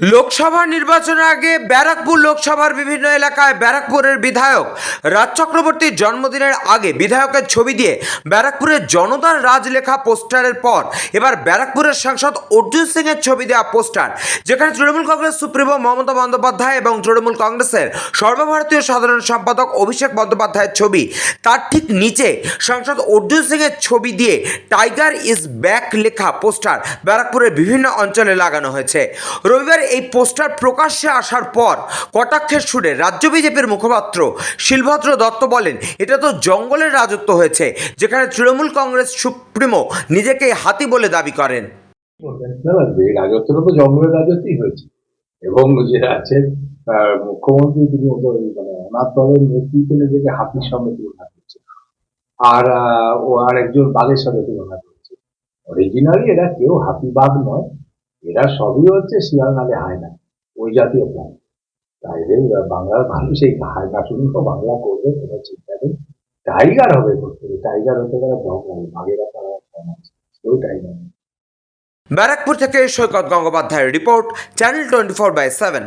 লোকসভা নির্বাচনের আগে ব্যারাকপুর লোকসভার বিভিন্ন এলাকায় ব্যারাকপুরের বিধায়ক রাজ চক্রবর্তীর জন্মদিনের আগে বিধায়কের ছবি দিয়ে ব্যারাকপুরের জনতার রাজ লেখা পোস্টারের পর এবার ব্যারাকপুরের সাংসদ অর্জুন সিং এর ছবি দেওয়া পোস্টার, যেখানে তৃণমূল কংগ্রেস সুপ্রিমো মমতা বন্দ্যোপাধ্যায় এবং তৃণমূল কংগ্রেসের সর্বভারতীয় সাধারণ সম্পাদক অভিষেক বন্দ্যোপাধ্যায়ের ছবি। তার ঠিক নিচে সাংসদ অর্জুন সিং এর ছবি দিয়ে টাইগার ইজ ব্যাক লেখা পোস্টার ব্যারাকপুরের বিভিন্ন অঞ্চলে লাগানো হয়েছে। রবিবার এই পোস্টার প্রকাশ্যে আসার পর কটাক্ষের সুরে রাজ্য বিজেপির মুখপাত্র শিলভদ্র দত্ত বলেন এটা তো জঙ্গলের রাজত্ব হয়েছে যেখানে তৃণমূল কংগ্রেস সুপ্রিমো নিজেকে হাতি বলে দাবি করেন। না রাজত্বটা তো জঙ্গলের রাজত্বই হয়েছে। এবং যে আহ, মুখ্যমন্ত্রী তিনি মানে ওনার দলের নেতৃত্ব নিজেকে হাতির সঙ্গে তুলনা করছে। আর ও আর একজন বাঘের সঙ্গে তুলনা করছে। অরিজিনালি এরা কেউ হাতি বাঘ নয় এরা সবই হচ্ছে শিয়াল নালে হায়না ওই জাতীয় প্রাণী। তাই বাংলার মানুষ, এই হায়না শুনলেও বাংলা করবে, কোনো চিন্তা নেই। টাইগার হবে করতে টাইগার হতে গেলে দরকার বাঘেরা তারা কেউ টাইগার ব্যারাকপুর থেকে সৈকত গঙ্গোপাধ্যায়ের report, channel twenty four by seven.